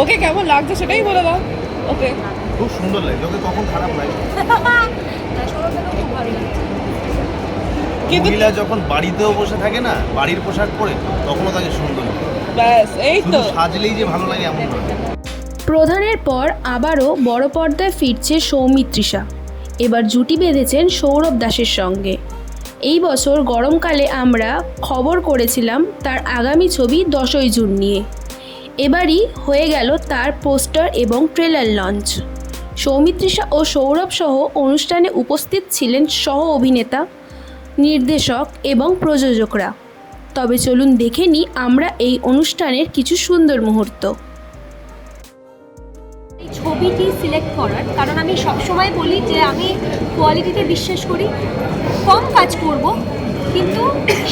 ওকে কেমন লাগছে সেটাই বলে দাও। ওকে। খুব সুন্দর লাগে লোকে কখন খারাপ লাগে? মহিলা যখন বাড়িতেও বসে থাকে না বাড়ির পোশাক পরে তখনও তাকে সুন্দর ব্যাস এই তো। সাজলেই যে ভালো লাগে এমন প্রধানের পর আবারও বড় পর্দায় ফিরছে সৌমিত্রিষা। এবার জুটি বেঁধেছেন সৌরভ দাসের সঙ্গে। এই বছর গরমকালে আমরা খবর করেছিলাম তার আগামী ছবি দশই জুন নিয়ে। এবারই হয়ে গেল তার পোস্টার এবং ট্রেলার লঞ্চ। সৌমিত্রিষা ও সৌরভ সহ অনুষ্ঠানে উপস্থিত ছিলেন সহ অভিনেতা, নির্দেশক এবং প্রযোজকরা। তবে চলুন দেখে নিই আমরা এই অনুষ্ঠানের কিছু সুন্দর মুহূর্ত। এই ছবিটি সিলেক্ট করার কারণ আমি সবসময় বলি যে আমি কোয়ালিটিতে বিশ্বাস করি, কম কাজ করব কিন্তু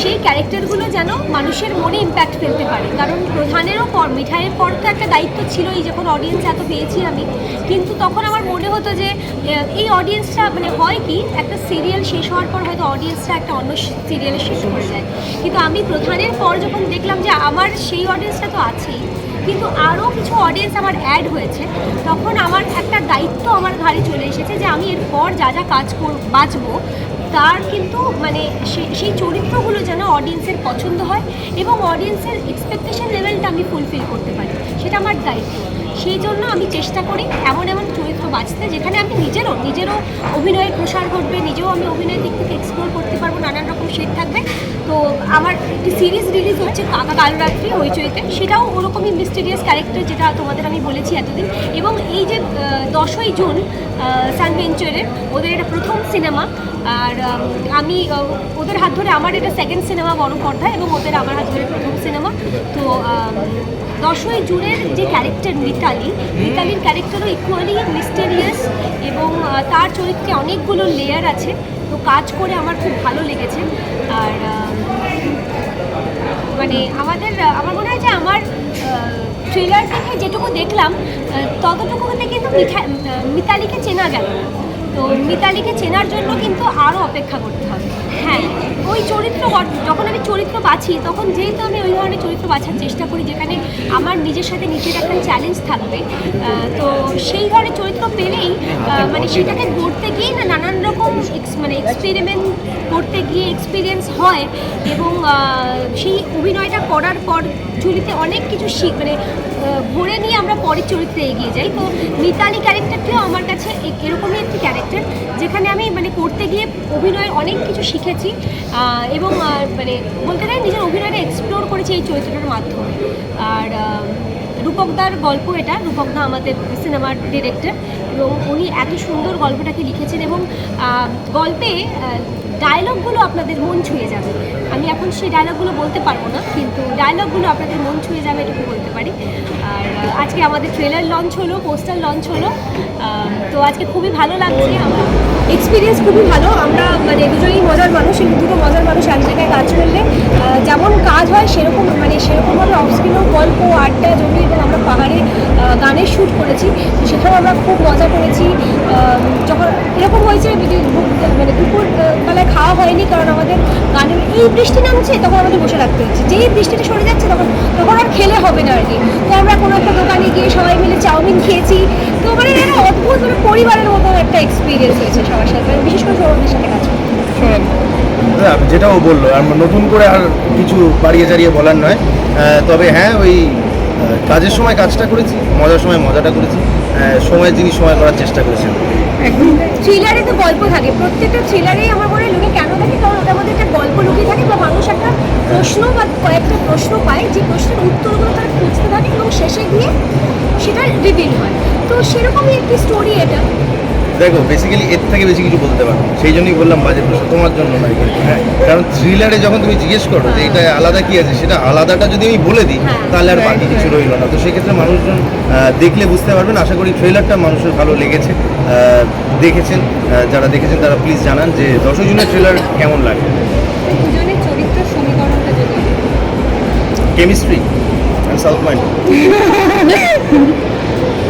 সেই ক্যারেক্টারগুলো যেন মানুষের মনে ইম্প্যাক্ট ফেলতে পারে। কারণ প্রধানেরও পর, মিঠাইয়ের পর তো একটা দায়িত্ব ছিলই, যখন অডিয়েন্স এত পেয়েছি আমি। কিন্তু তখন আমার মনে হতো যে এই অডিয়েন্সটা মানে হয় কি, একটা সিরিয়াল শেষ হওয়ার পর হয়তো অডিয়েন্সটা একটা অন্য সিরিয়ালে শেষ হয়ে যায়। কিন্তু আমি প্রধানের পর যখন দেখলাম যে, আমার সেই অডিয়েন্সটা তো আছেই, কিন্তু আরও কিছু অডিয়েন্স আমার অ্যাড হয়েছে, তখন আমার একটা দায়িত্ব আমার ঘাড়ে চলে এসেছে যে, আমি এরপর যা যা কাজ কর, বাঁচবো তার কিন্তু মানে সেই চরিত্রগুলো যেন অডিয়েন্সের পছন্দ হয় এবং অডিয়েন্সের এক্সপেকটেশন লেভেলটা আমি ফুলফিল করতে পারি। সেটা আমার দায়িত্ব। সেই জন্য আমি চেষ্টা করি এমন এমন চরিত্র বাঁচতে যেখানে আমি নিজেরও নিজেরও অভিনয়ের প্রসার ঘটবে, নিজেও আমি অভিনয়ের দিক থেকে এক্সপ্লোর করতে পারব, নানান রকম শেড থাকবে। তো আমার একটি সিরিজ রিলিজ হচ্ছে কাকা কাল রাত্রি হইচইতে। সেটাও ওরকমই মিস্টেরিয়াস ক্যারেক্টার যেটা তোমাদের আমি বলেছি এতদিন। এবং এই যে দশই জুন সান ভেঞ্চারের ওদের এটা প্রথম সিনেমা আর আমি ওদের হাত ধরে আমার এটা সেকেন্ড সিনেমা বড় পর্দায় এবং ওদের আমার হাত ধরে প্রথম সিনেমা তো দশই জুনের যে ক্যারেক্টার মিতালি মিতালির ক্যারেক্টারও ইকুয়ালি মিস্টেরিয়াস এবং তার চরিত্রে অনেকগুলো লেয়ার আছে। তো কাজ করে আমার খুব ভালো লেগেছে। আর মানে আমাদের, আমার মনে হয় যে আমার ট্রেলার দেখে যেটুকু দেখলাম ততটুকু থেকে কিন্তু মিঠা, মিতালিকে চেনা গেল না। তো মিতালিকে চেনার জন্য কিন্তু আরও অপেক্ষা করতে হবে। হ্যাঁ ওই চরিত্র যখন আমি চরিত্র বাছি, তখন যেহেতু আমি ওই ধরনের চরিত্র বাছার চেষ্টা করি, যেখানে আমার নিজের সাথে নিজের একটা চ্যালেঞ্জ থাকবে তো সেই ধরনের চরিত্র পেলেই মানে সেটাকে গড়তে গিয়ে না নানান রকম মানে এক্সপেরিমেন্ট করতে গিয়ে এক্সপিরিয়েন্স হয় এবং সেই অভিনয়টা করার পর চুরিতে অনেক কিছু শিখ মানে ভরে নিয়ে আমরা পরের চরিত্রে এগিয়ে যাই। তো মিতালি ক্যারেক্টারটিও আমার কাছে এরকমই একটি ক্যারেক্টার যেখানে আমি মানে করতে গিয়ে অভিনয়ের অনেক কিছু শিখেছি এবং মানে বলতে গেলে নিজের অভিনয়টা এক্সপ্লোর করেছি এই চরিত্রটার মাধ্যমে। আর রূপকদার গল্প এটা, রূপকদা আমাদের সিনেমার ডিরেক্টর এবং উনি এত সুন্দর গল্পটাকে লিখেছেন এবং গল্পে ডায়লগগুলো আপনাদের মন ছুঁয়ে যাবে। আমি এখন সেই ডায়লগগুলো বলতে পারব না, কিন্তু ডায়লগগুলো আপনাদের মন ছুঁয়ে যাবে এটুকু বলতে পারি। আজকে আমাদের ট্রেলার লঞ্চ হলো পোস্টার লঞ্চ হলো। তো আজকে খুবই ভালো লাগছে, আমরা এক্সপিরিয়েন্স খুবই ভালো। আমরা মানে দুজনেই মজার মানুষ দুটো মজার মানুষ এক জায়গায় কাজ করলে যেমন কাজ হয় সেরকম মানে সেরকমভাবে অফস্ক্রিনেও গল্প, আড্ডা জমি এবং আমরা পাহাড়ে গানের শ্যুট করেছি। সেখানেও আমরা খুব মজা করেছি। যখন এরকম হয়েছে মানে দুপুর বেলায় খাওয়া হয়নি, কারণ আমাদের গানের, এই বৃষ্টি নামছে, তখন আমাদের বসে রাখতে হচ্ছে। যেই বৃষ্টিটা সরে যাচ্ছে, তখন তখন আর খেলে হবে না আর কি। তো আমরা কোনো একটা দোকানে গিয়ে সবাই মিলে চাউমিন খেয়েছি। তো মানে একটা অদ্ভুত মানে পরিবারের মতো একটা এক্সপিরিয়েন্স হয়েছে সবার সাথে। মানে বিশেষ করে সৌরভের সাথে কাজ হ্যাঁ, যেটাও বলল আর নতুন করে আর কিছু বাড়িয়ে চাড়িয়ে বলার নয়। তবে হ্যাঁ ওই কাজের সময় কাজটা করেছি মজার সময় মজাটা করেছি আহ, সময়ের জিনিস সময় করার চেষ্টা করেছেন থ্রিলারে তো গল্প থাকে। প্রত্যেকটা থ্রিলারেই আমার মনে হয় লোকে কেন থাকে কারণ ওটার মধ্যে একটা গল্প লুকিয়ে থাকে বা মানুষ একটা প্রশ্ন বা কয়েকটা প্রশ্ন পায় যে প্রশ্নের উত্তরগুলো তারা খুঁজতে থাকে এবং শেষে গিয়ে সেটা রিভিল হয়। তো সেরকমই একটি স্টোরি এটা। দেখো বেসিক্যালি এর থেকে বেশি কিছু বলতে পারো সেই জন্যই বললাম বাজে প্রশ্ন তোমার জন্য নয় হ্যাঁ? কারণ থ্রিলারে যখন তুমি জিজ্ঞেস করো যে এটা আলাদা কি আছে সেটা আলাদাটা যদি আমি বলে দিই হ্যাঁ। তাহলে আর বাকি কিছু. রইল না। তো সেক্ষেত্রে মানুষজন দেখলে বুঝতে পারবেন। আশা করি ট্রেলারটা মানুষের ভালো লেগেছে। দেখেছেন যারা দেখেছেন তারা প্লিজ জানান যে দশই জুনের ট্রেলার কেমন লাগে। কেমিস্ট্রি সাউথ মাইন্ড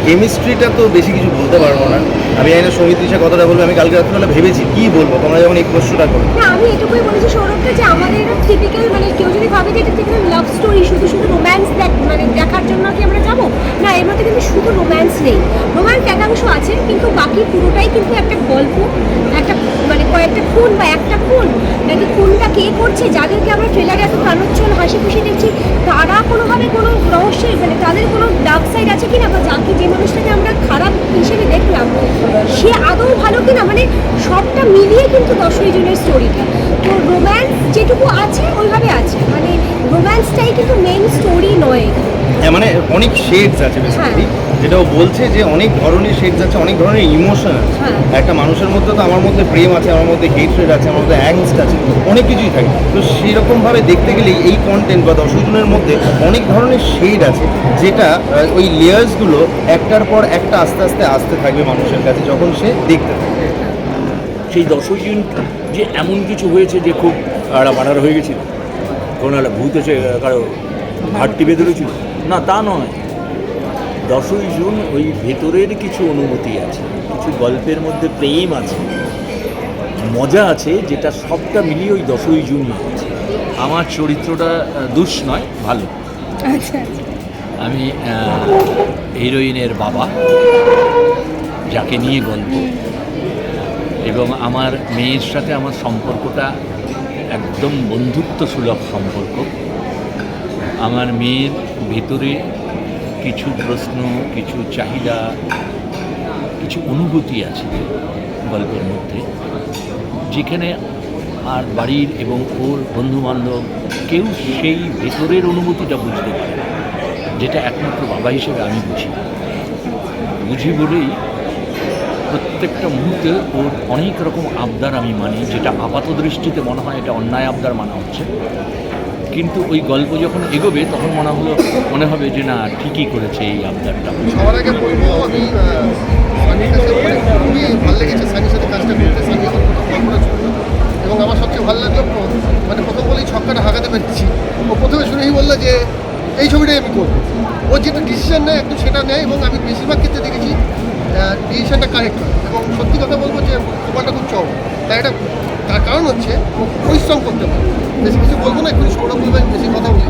কেমিস্ট্রিটা তো বেশি কিছু বলতে পারব না। আমি জানি না সমিতির সাথে কথাটা বলব, আমি কালকে রাত্রিবেলা ভেবেছি, কি বলব? তোমরা যখন এই প্রশ্নটা করো আমি এটুকুই বলেছি সৌরভকে যে আমাদের টিপিক্যাল মানে কেউ যদি ভাবে যে এটা লাভ স্টোরি শুধু শুধু রোম্যান্স মানে দেখার জন্য রোম্যান্স নেই। রোম্যান্স একাংশ আছে, কিন্তু বাকি পুরোটাই কিন্তু একটা গল্প, একটা মানে কয়েকটা খুন বা একটা খুন। নাকি খুনটা কে করছে, যাদেরকে আমরা ট্রেলারে এত প্রাণোচ্ছল হাসি খুশি দেখছি, তারা কোনোভাবে কোনো রহস্যের মানে তাদের কোনো ডার্ক সাইড আছে কিনা বা যাকে যে মানুষটাকে আমরা খারাপ হিসেবে দেখলাম, সে আদৌ ভালো কিনা? মানে সবটা মিলিয়ে কিন্তু দশই জনের স্টোরিটা তো রোম্যান্স যেটুকু আছে, ওইভাবে আছে। মানে রোম্যান্সটাই কিন্তু মেন স্টোরি নয়। হ্যাঁ মানে অনেক শেডস আছে বেসিক্যালি যেটা ও বলছে যে অনেক ধরনের শেডস আছে অনেক ধরনের ইমোশন আছে। হ্যাঁ। একটা মানুষের মধ্যে তো আমার মধ্যে প্রেম আছে আমার মধ্যে হেট্রেড আছে আমার মধ্যে অ্যাংস্ট আছে অনেক কিছুই থাকে। তো সেরকমভাবে দেখতে গেলে এই কন্টেন্ট বা দর্শকজনের মধ্যে অনেক ধরনের শেড আছে যেটা ওই লেয়ার্সগুলো একটার পর একটা আস্তে আস্তে আসতে থাকবে মানুষের কাছে যখন সে দেখতে থাকবে সেই দশই জুন যে এমন কিছু হয়েছে যে খুব একটা মার্ডার হয়ে গেছিল? কোনো একটা ভূত এসে কারও ঘাটটি বেঁধে রয়েছিল না তা নয়। দশই জুন ওই ভেতরের কিছু অনুভূতি আছে কিছু গল্পের মধ্যে প্রেম আছে মজা আছে যেটা সবটা মিলিয়ে ওই দশই জুন আছে আমার চরিত্রটা দুষ নয় ভালো। আমি হিরোইনের বাবা যাকে নিয়ে গল্প। এবং আমার মেয়ের সাথে আমার সম্পর্কটা একদম বন্ধুত্ব সুলভ সম্পর্ক। আমার মেয়ের ভেতরে কিছু প্রশ্ন, কিছু চাহিদা, কিছু অনুভূতি আছে গল্পের মধ্যে, যেখানে আর বাড়ির এবং ওর বন্ধুবান্ধব কেউ সেই ভেতরের অনুভূতিটা বুঝতে পারে যেটা একমাত্র বাবা হিসেবে আমি বুঝি। বুঝি বলেই প্রত্যেকটা মুহূর্তে ওর অনেক রকম আবদার আমি মানি, যেটা আপাত দৃষ্টিতে মনে হয় এটা অন্যায় আবদার মানা হচ্ছে। কিন্তু ওই গল্প যখন এগোবে, তখন মনে হলো, মনে হবে যে না, ঠিকই করেছে এই আবদারটা। সবার আগে বলব, আমি মানে খুবই ভালো লেগেছে সানির সাথে কাজটা করতে। সানি এবং আমার সবচেয়ে ভালো লাগল মানে প্রথম বলেই ছক্কাটা হাঁকাতে পেরেছি। ও প্রথমে শুনেই বলল যে, এই ছবিটাই আমি করব। ও যেটা ডিসিশন নেয়, একটু সেটা নেয় এবং আমি বেশিরভাগ ক্ষেত্রে দেখেছি ডিসিশনটা কারেক্ট এবং সত্যি কথা বলব যে ব্যাপারটা খুব চও তাই এটা, তার কারণ হচ্ছে পরিশ্রম করতে পারে। বেশি কিছু বলব না একটু সৌরভ বলবেন বেশি কথা বলি।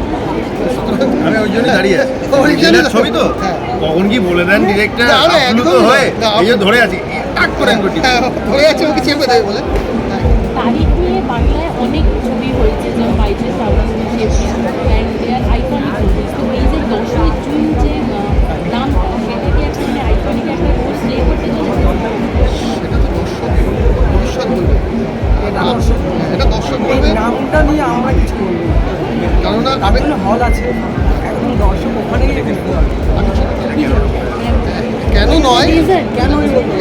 আমি ওই জন্য দাঁড়িয়ে। ছবি তো। হ্যাঁ। কখন কি বলে দেন ডিরেক্টর না, হয়ে এই ধরে আছি টাক করে হ্যাঁ ধরে আছে ওকে চেপে দেয় বলে। হ্যাঁ। তারিখ নিয়ে আমি হল আছে। একদম দর্শক ওখানেই কেন নয়? কেন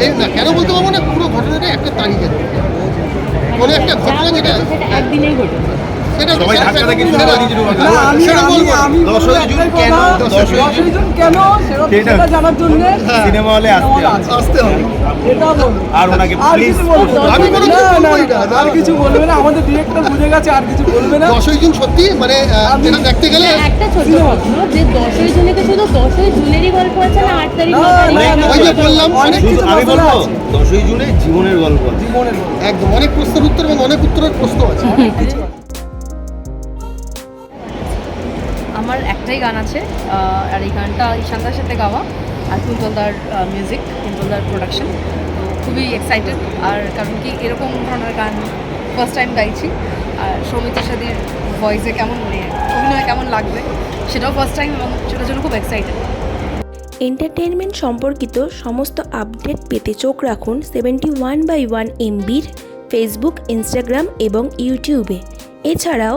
এই না কেন বলতে পারব না পুরো ঘটনাটা একটা তারিখে কোনো একটা ঘটনা যেটা একদিনেই ঘটেছে সিনেমা হলে আসতে হবে। আর ওনাকে। আমি আর কিছু বলবে না। আমাদের ডিরেক্টর বুঝে গেছে আর কিছু বলবে না। দশই জুন সত্যি? মানে যেটা দেখতে গেলে একটা ছোট প্রশ্ন যে দশই শুধু দশই জুনেরই গল্প আছে না আট তারিখ ওই যে বললাম অনেক অনেক কিছু আমি বলব। দশই জুনে জীবনের গল্প আছে। জীবনের একদম অনেক প্রশ্নের উত্তর এবং অনেক উত্তরের প্রশ্ন আছে। আমার একটাই গান আছে আর এই গানটা ঈশান্তার সাথে গাওয়া আর কুন্তলদার মিউজিক কুন্তলদার প্রোডাকশন তো খুবই এক্সাইটেড আর কারণ কি এরকম ধরনের গান ফার্স্ট টাইম গাইছি, আর সৌমিত্র সাদির ভয়েসে কেমন মানে অভিনয় কেমন লাগবে সেটাও ফার্স্ট টাইম এবং সেটার জন্য খুব এক্সাইটেড এন্টারটেনমেন্ট সম্পর্কিত সমস্ত আপডেট পেতে চোখ রাখুন সেভেন্টি ওয়ান বাই ওয়ান এমবির ফেসবুক ইনস্টাগ্রাম এবং ইউটিউবে এছাড়াও